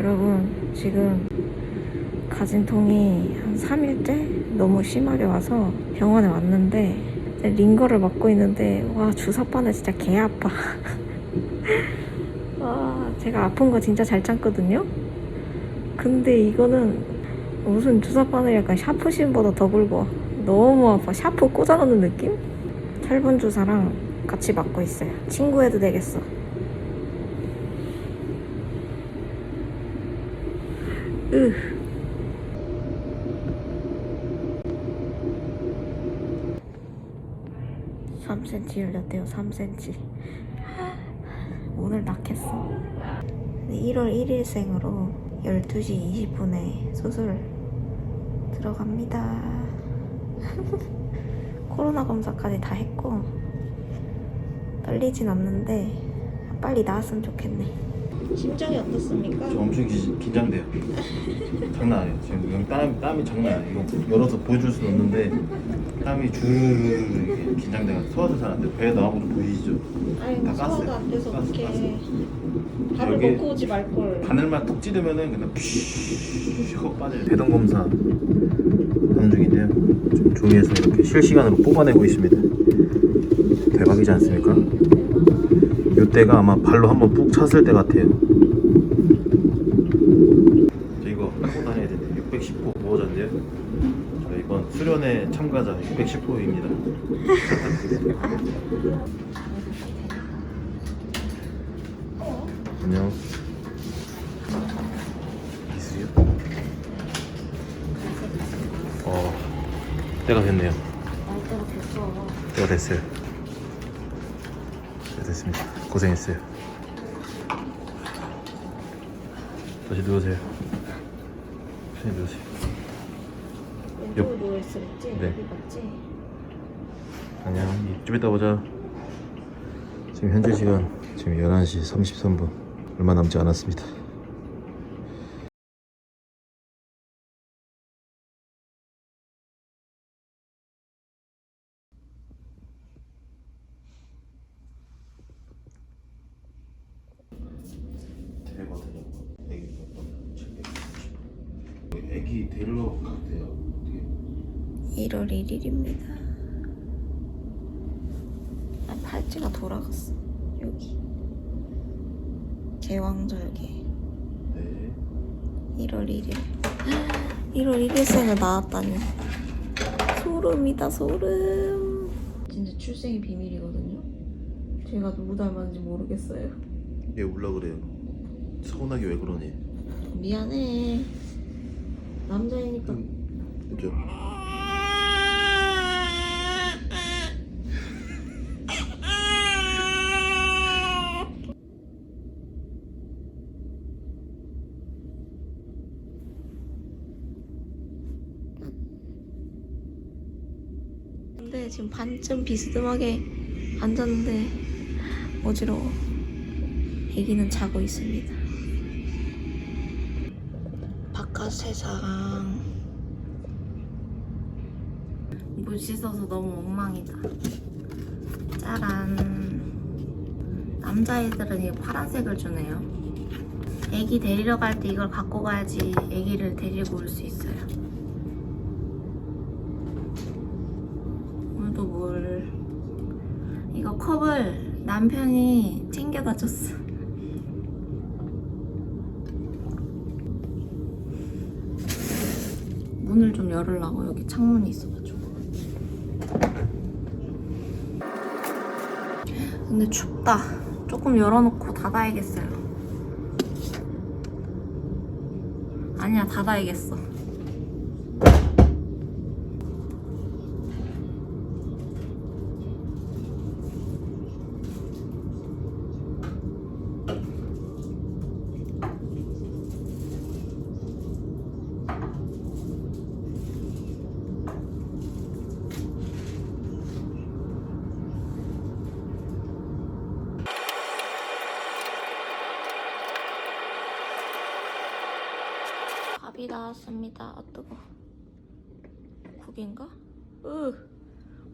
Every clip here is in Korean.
여러분 지금 가진통이 한 3일째 너무 심하게 와서 병원에 왔는데 링거를 맞고 있는데 와 주사바늘 진짜 개 아파. 와 제가 아픈 거 진짜 잘 참거든요? 근데 이거는 무슨 주사바늘 약간 샤프심보다 더 굵어. 너무 아파. 샤프 꽂아놓는 느낌? 철분 주사랑 같이 맞고 있어요. 친구 해도 되겠어 으 3cm 흘렸대요 3cm 오늘 낙했어. 1월 1일생으로 12시 20분에 수술 들어갑니다. 코로나 검사까지 다 했고 떨리진 않는데 빨리 나았으면 좋겠네 심정이 어떻습니까? 저 엄청 기, 긴장돼요. 장난 아니에요. 지금 여기 땀, 땀이 장난 아니에요. 이거 열어서 보여줄 수는 없는데 땀이 주르르 이렇게 긴장돼가지고 소화도 잘 안 돼요. 배에 거 보이시죠? 아이고 다. 소화가 안 돼서 깠어, 어떡해 깠어. 밥을 여기- 먹고 오지 말걸 바늘만 톡 찌르면은 그냥 퓨 하고 빠져요. 배동 검사 하는 중인데요. 좀 종이에서 이렇게 실시간으로 뽑아내고 있습니다. 대박이지 않습니까? 이때가 아마 발로 한번 푹 찼을 때 같아요. 저 이거 하고 다녀야 되는데 610호 보호자인데요. 저 이번 수련회 참가자 610호입니다. 안녕. 기술이요? 어, 때가 됐네요. 날 때가 됐어 때가 됐어요. 때가 됐습니다. 고생했어요. 다시 누우세요. 편히 누우세요. 왼쪽으로 누워 있었지? 네. 여기 맞지? 안녕. 좀 이따 보자. 지금 현재 시간 지금 11시 33분. 얼마 남지 않았습니다. 되거든요. 애기 애기 데리러 갔대요. 어떻게 1월 1일입니다. 아, 팔찌가 돌아갔어. 여기. 제왕절개. 네. 1월 1일. 1월 1일생을 낳았다니. 소름이다, 소름. 진짜 출생이 비밀이거든요. 제가 누구 닮았는지 모르겠어요. 얘 울라 그래요. 서운하게 왜 그러니? 미안해. 남자이니까. 그죠? 근데 지금 반쯤 비스듬하게 앉았는데 어지러워. 애기는 자고 있습니다. 바깥 세상 물 씻어서 너무 엉망이다. 짜란. 남자애들은 이 파란색을 주네요. 애기 데리러 갈 때 이걸 갖고 가야지 애기를 데리고 올 수 있어요. 오늘도 물 이거 컵을 남편이 챙겨다 줬어. 문을 좀 열으려고 여기 창문이 있어가지고. 근데 춥다. 조금 열어놓고 닫아야겠어요. 아니야, 닫아야겠어. 나왔습니다. 아 뜨거. 국인가? 으.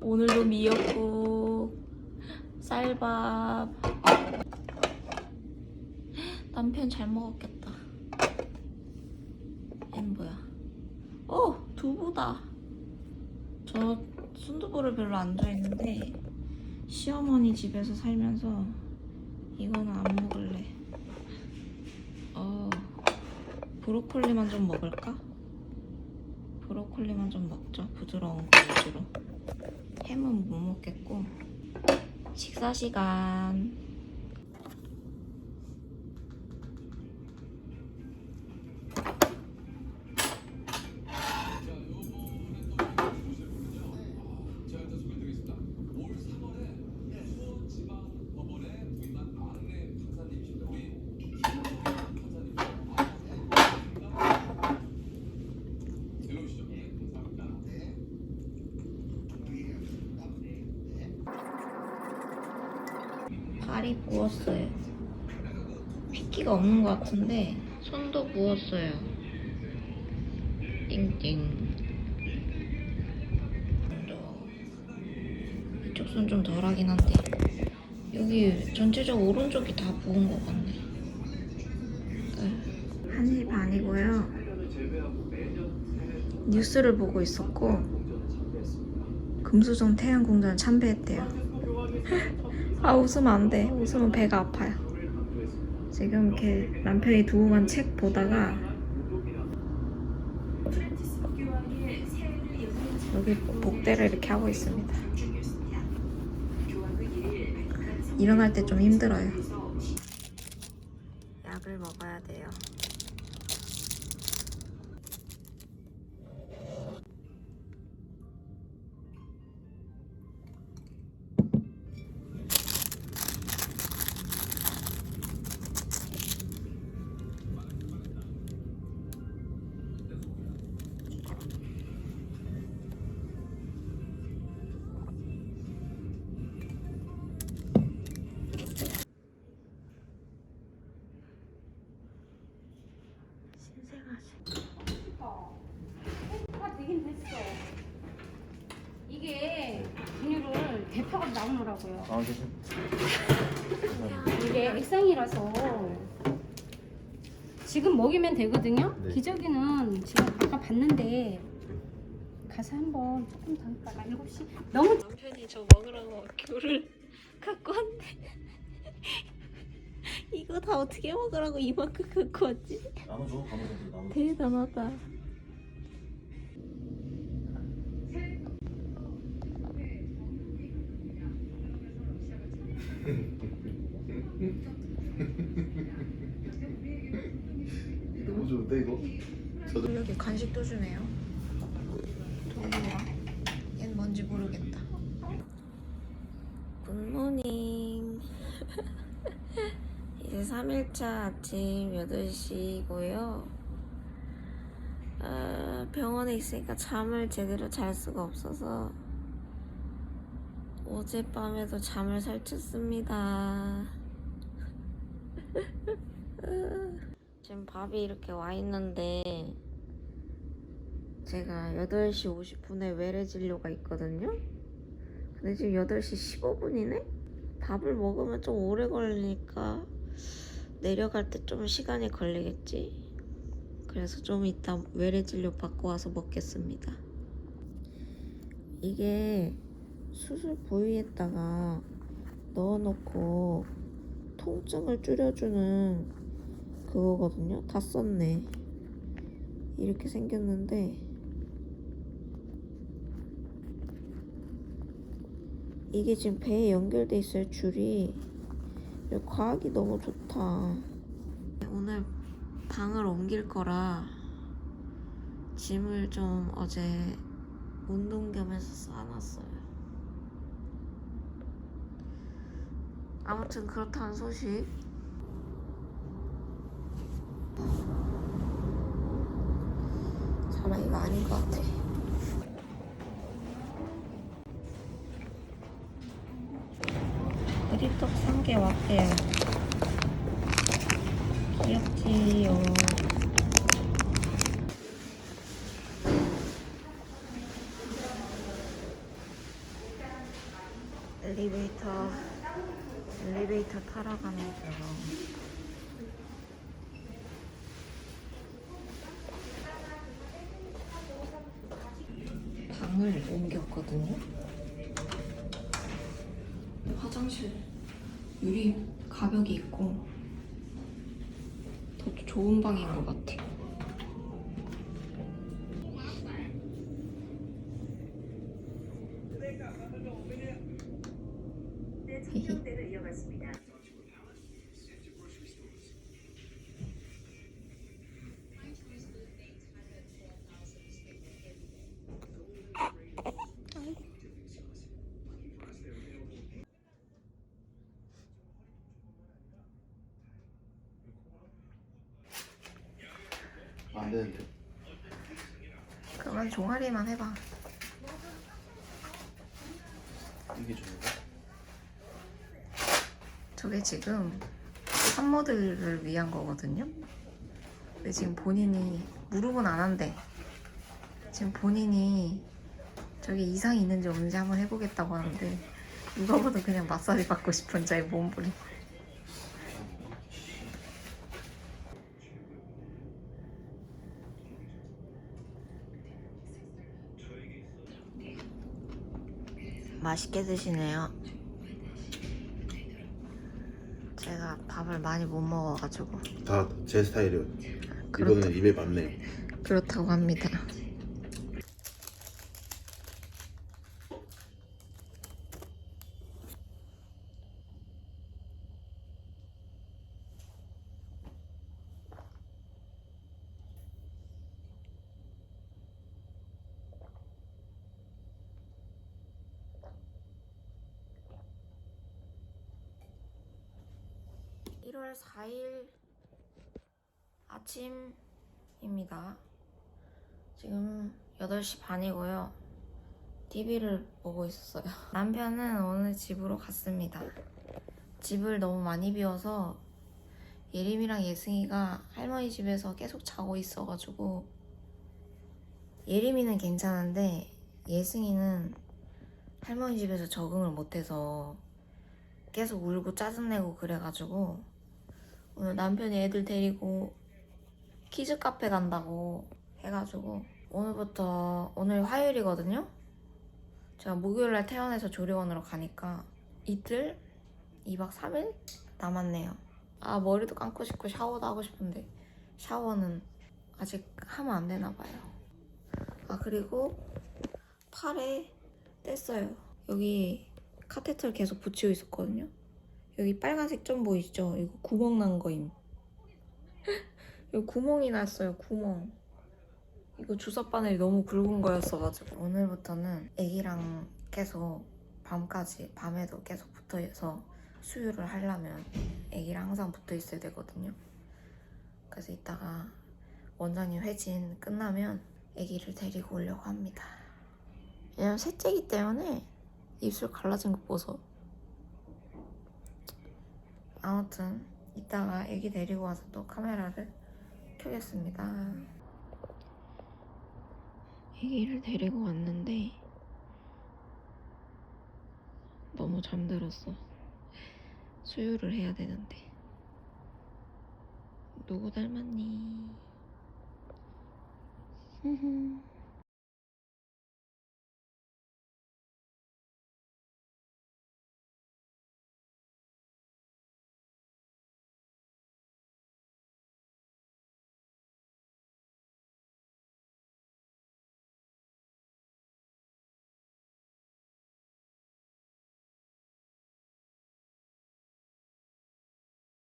오늘도 미역국, 쌀밥. 남편 잘 먹었겠다. 엔 뭐야? 어 두부다. 저 순두부를 별로 안 좋아했는데 시어머니 집에서 살면서 이거는 안 먹을래. 어. 브로콜리만 좀 먹을까? 브로콜리만 좀 먹자. 부드러운 거 위주로. 햄은 못 먹겠고. 식사 시간. 발이 부었어요. 핏기가 없는 것 같은데 손도 부었어요. 띵띵. 이쪽 손 좀 덜하긴 한데 여기 전체적으로 오른쪽이 다 부은 것 같네. 한입 아니고요. 뉴스를 보고 있었고 금수정 태양공단 참배했대요. 아 웃으면 안 돼. 웃으면 배가 아파요. 지금 이렇게 남편이 두고 간 책 보다가 여기 복대를 이렇게 하고 있습니다. 일어날 때 좀 힘들어요. 약을 먹어야 돼요. 아 계신. 이게 액상이라서 지금 먹이면 되거든요. 네. 기저귀는 지금 아까 봤는데 가서 한번 조금 더 있다가 7시 너무 남편이 저 먹으라고 귤을 갖고 왔네. 이거 다 어떻게 먹으라고 이만큼 갖고 왔지? 나눠줘 가면서 나눠. 대단하다. 너무 좋은데 이거? 저도 여기 간식도 주네요. 도리야. 얜 뭔지 모르겠다. 굿모닝. 이제 3일차 아침 8시고요. 아, 병원에 있으니까 잠을 제대로 잘 수가 없어서 어젯밤에도 잠을 설쳤습니다. 지금 밥이 이렇게 와 있는데 제가 8시 50분에 외래 진료가 있거든요. 근데 지금 8시 15분이네? 밥을 먹으면 좀 오래 걸리니까 내려갈 때 좀 시간이 걸리겠지. 그래서 좀 이따 외래 진료 받고 와서 먹겠습니다. 이게 수술 부위에다가 넣어놓고 통증을 줄여주는 그거거든요. 다 썼네. 이렇게 생겼는데 이게 지금 배에 연결돼 있어요. 줄이 과학이 너무 좋다. 오늘 방을 옮길 거라 짐을 좀 어제 운동 겸해서 싸놨어요. 아무튼 그렇다는 소식. 잠깐 이거 아닌 것 같아. 그립톡 3개 왔대요. 귀엽지요. 엘리베이터, 엘리베이터 타러 가는 중. 방을 옮겼거든요. 화장실 유리 가벽이 있고 더 좋은 방인 것 같아. 안 되는데. 그러면 종아리만 해봐. 이게 좋은가? 저게 지금 산모들을 위한 거거든요. 근데 지금 본인이 무릎은 안 한대. 지금 본인이 저게 이상이 있는지 없는지 한번 해보겠다고 하는데 누가 봐도 그냥 마사지 받고 싶은 자의 몸부림. 맛있게 드시네요. 제가 밥을 많이 못 먹어가지고 다 제 스타일이요. 이거는 입에 맞네요. 그렇다고 합니다. (1월 4일) 아침입니다. 지금 8시 반이고요. TV를 보고 있었어요. 남편은 오늘 집으로 갔습니다. 집을 너무 많이 비워서 예림이랑 예승이가 할머니 집에서 계속 자고 있어가지고 예림이는 괜찮은데 예승이는 할머니 집에서 적응을 못해서 계속 울고 짜증내고 그래가지고 오늘 남편이 애들 데리고 키즈 카페 간다고 해가지고 오늘부터 오늘 화요일이거든요. 제가 목요일 날 퇴원해서 조리원으로 가니까 이틀 2박 3일 남았네요. 아 머리도 감고 싶고 샤워도 하고 싶은데 샤워는 아직 하면 안 되나 봐요. 아 그리고 팔에 뗐어요. 여기 카테터를 계속 붙이고 있었거든요. 여기 빨간색 점 보이시죠? 이거 구멍 난 거임. 여기 구멍이 났어요, 구멍. 이거 주사 바늘이 너무 굵은 거였어가지고. 오늘부터는 애기랑 계속 밤까지, 밤에도 계속 붙어 있어 수유를 하려면 애기랑 항상 붙어 있어야 되거든요. 그래서 이따가 원장님 회진 끝나면 애기를 데리고 오려고 합니다. 왜냐면 셋째기 때문에 입술 갈라진 거 보소. 아무튼 이따가 애기 데리고 와서 또 카메라를 켜겠습니다. 애기를 데리고 왔는데 너무 잠들었어. 수유를 해야 되는데. 누구 닮았니?